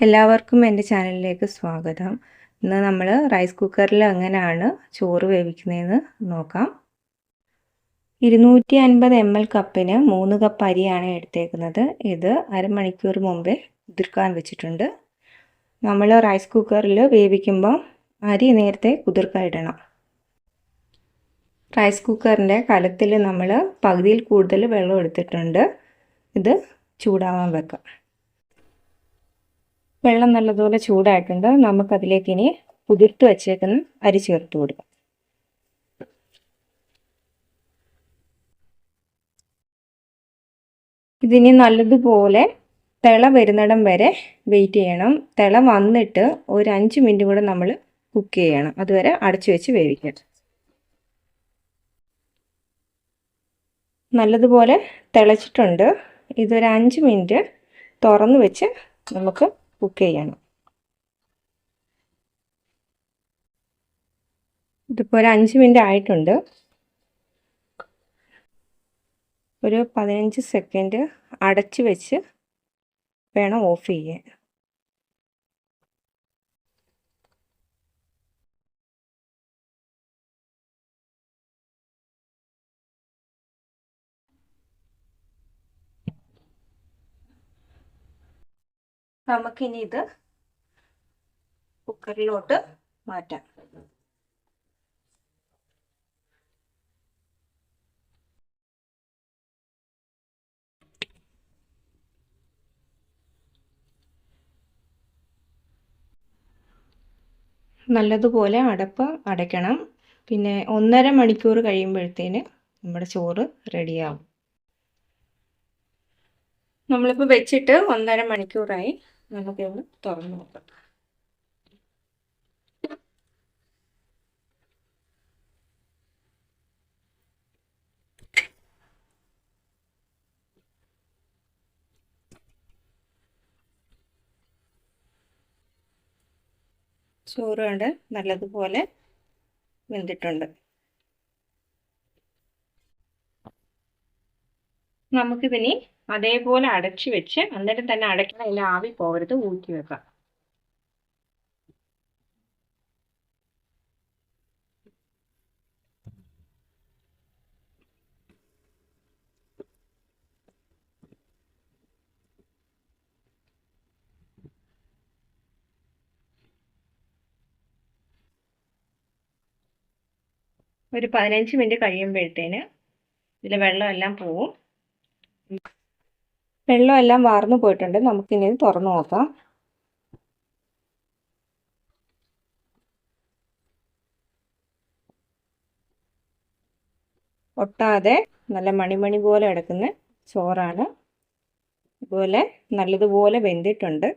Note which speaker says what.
Speaker 1: എല്ലാവർക്കും എന്റെ ചാനലിലേക്ക് സ്വാഗതം. ഇന്ന് നമ്മൾ റൈസ് കുക്കറിൽ എങ്ങനെയാണ് ചോറ് വേവിക്കുന്നതെന്ന് നോക്കാം. ഇരുന്നൂറ്റി അൻപത് എം എൽ കപ്പിന് മൂന്ന് കപ്പ് അരിയാണ് എടുത്തേക്കുന്നത്. ഇത് അരമണിക്കൂർ മുമ്പേ കുതിർക്കാൻ വെച്ചിട്ടുണ്ട്. നമ്മൾ റൈസ് കുക്കറിൽ വേവിക്കുമ്പോൾ അരി നേരത്തെ കുതിർക്കാൻ ഇടണം. റൈസ് കുക്കറിന്റെ കലത്തിൽ നമ്മൾ പകുതിയിൽ കൂടുതൽ വെള്ളം എടുത്തിട്ടുണ്ട്. ഇത് ചൂടാവാൻ വെക്കാം. വെള്ളം നല്ലതുപോലെ ചൂടായിട്ടുണ്ട്. നമുക്കതിലേക്ക് ഇനി കുതിർത്ത് വെച്ചേക്കുന്ന അരി ചേർത്ത് കൊടുക്കാം. ഇതിനി നല്ലതുപോലെ തിള വരുന്നിടം വരെ വെയിറ്റ് ചെയ്യണം. തിള വന്നിട്ട് ഒരു അഞ്ച് മിനിറ്റ് കൂടെ നമ്മൾ കുക്ക് ചെയ്യണം. അതുവരെ അടച്ചു വെച്ച് വേവിക്കണം നല്ലതുപോലെ തിളച്ചിട്ടുണ്ട്. ഇതൊരു അഞ്ച് മിനിറ്റ് തുറന്ന് വെച്ച് നമുക്ക് കുക്ക് ചെയ്യണം. ഇതിപ്പോൾ ഒരു അഞ്ച് മിനിറ്റ് ആയിട്ടുണ്ട്. ഒരു പതിനഞ്ച് സെക്കൻഡ് അടച്ച് വെച്ച് വേണം ഓഫ് ചെയ്യാൻ. നമുക്കിനി ഇത് കുക്കറിലോട്ട് മാറ്റാം. നല്ലതുപോലെ അടപ്പ് അടയ്ക്കണം. പിന്നെ ഒന്നര മണിക്കൂർ കഴിയുമ്പോഴത്തേന് നമ്മുടെ ചോറ് റെഡിയാവും. നമ്മളിപ്പോൾ വെച്ചിട്ട് ഒന്നര മണിക്കൂറായി. നമുക്കൊന്ന് തുറന്നു നോക്കാം. ചോറ് കൊണ്ട് നല്ലതുപോലെ വെന്തിട്ടുണ്ട്. നമുക്കിതിനി അതേപോലെ അടച്ചു വെച്ച് അന്നേരം തന്നെ അടയ്ക്കണം അതിൽ ആവി പോകരുത് ഊറ്റി വെക്കുക. ഒരു പതിനഞ്ച് മിനിറ്റ് കഴിയുമ്പോഴത്തേന് ഇതിലെ വെള്ളമെല്ലാം പോവും. വെള്ളമെല്ലാം വാർന്നു പോയിട്ടുണ്ട്. നമുക്കിനി ഇത് തുറന്നു നോക്കാം. ഒട്ടാതെ നല്ല മണിമണി പോലെ കിടക്കുന്ന ചോറാണ്. ഇതുപോലെ നല്ലതുപോലെ വെന്തിട്ടുണ്ട്.